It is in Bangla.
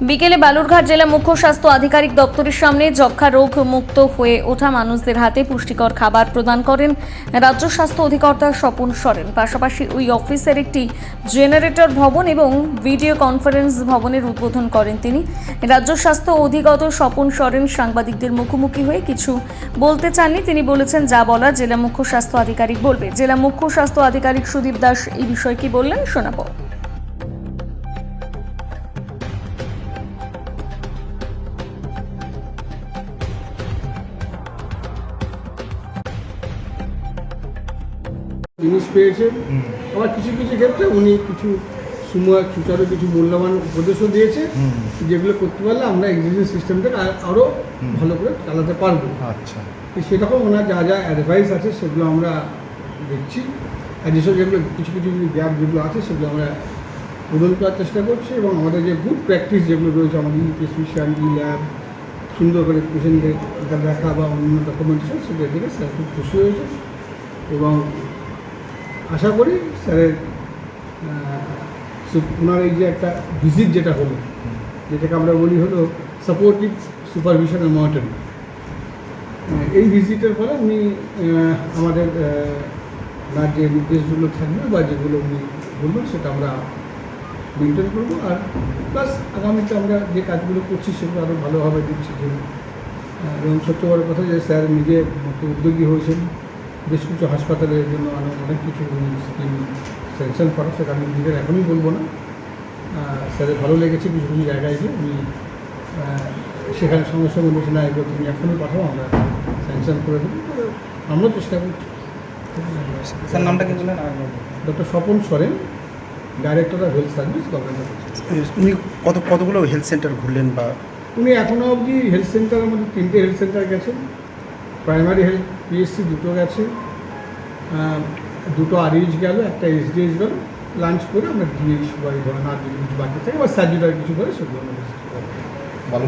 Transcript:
বিকেলে বালুরঘাট জেলা মুখ্য স্বাস্থ্য আধিকারিক দপ্তরের সামনে যক্ষা রোগ মুক্ত হয়ে ওঠা মানুষদের হাতে পুষ্টিকর খাবার প্রদান করেন রাজ্য স্বাস্থ্য অধিকর্তা স্বপন সরেন। পাশাপাশি ওই অফিসের একটি জেনারেটর ভবন এবং ভিডিও কনফারেন্স ভবনের উদ্বোধন করেন তিনি। রাজ্য স্বাস্থ্য অধিগত স্বপন সরেন সাংবাদিকদের মুখোমুখি হয়ে কিছু বলতে চাননি। তিনি বলেছেন, যা বলা জেলা মুখ্য স্বাস্থ্য আধিকারিক বলবে। জেলা মুখ্য স্বাস্থ্য আধিকারিক সুদীপ দাস এই বিষয়ে কি বললেন শোনাবো। জিনিস পেয়েছেন। আবার কিছু কিছু ক্ষেত্রে উনি কিছু সময় সুচারু কিছু মূল্যবান উপদেশও দিয়েছে যেগুলো করতে পারলে আমরা এক্সিস্টিং সিস্টেমটাকে আরও ভালো করে চালাতে পারব। আচ্ছা। সেরকম ওনার যা যা অ্যাডভাইস আছে সেগুলো আমরা দেখছি। আর যেসব যেগুলো কিছু কিছু গ্যাপ যেগুলো আছে সেগুলো আমরা পূরণ করার চেষ্টা করছি এবং আমাদের যে গুড প্র্যাকটিস যেগুলো রয়েছে আমাদের ইনভেস্টিগেশন ই ল্যাব সুন্দর করে পেশেন্টদের দেখা বা অন্য ডকুমেন্টেশন সেটা দেখে স্যার খুব খুশি হয়েছে। এবং আশা করি স্যারের ওনার এই যে একটা ভিজিট যেটা হলো, যেটাকে আমরা বলি হলো সাপোর্টিভ সুপারভিশন অ্যান্ড মনিটরিং এই ভিজিটের ফলে উনি আমাদের ওনার যে নির্দেশগুলো থাকবে বা যেগুলো উনি বলবেন সেটা আমরা মেনটেন করব। আর প্লাস আগামীতে আমরা যে কাজগুলো করছি সেগুলো আরও ভালোভাবে দিচ্ছি। এবং সবচেয়ে বড় কথা যে স্যার নিজে উদ্যোগী হয়েছেন। বেশ কিছু হাসপাতালের জন্য অনেক অনেক কিছু স্কিম স্যাংশন করা সেটা আমি নিজের এখনই বলব না। স্যারের ভালো লেগেছে কিছু কিছু জায়গায় যে উনি সেখানে সঙ্গে সঙ্গে বলছে না এগুলো তুমি এখনই পাঠাও আমরা স্যাংশন করে দেবো। আমরাও চেষ্টা করছি। স্যার নামটা কি বললেন? Doctor Swapan Soren director of health service government উনি কত কতগুলো হেলথ সেন্টার ঘুরলেন বা? উনি এখনও অবধি হেলথ সেন্টার আমাদের তিনটে হেলথ সেন্টার গেছেন প্রাইমারি হেলথ পিএসসি দুটো গেছে। দুটো আরিজ গেল, একটা এসডিএস গেল লাঞ্চ করে আমরা ডিএইচ বা এই ধরনের আর যদি কিছু বাকি থাকে, বা সার্জিটার কিছু করে, সেগুলো আমরা ভালো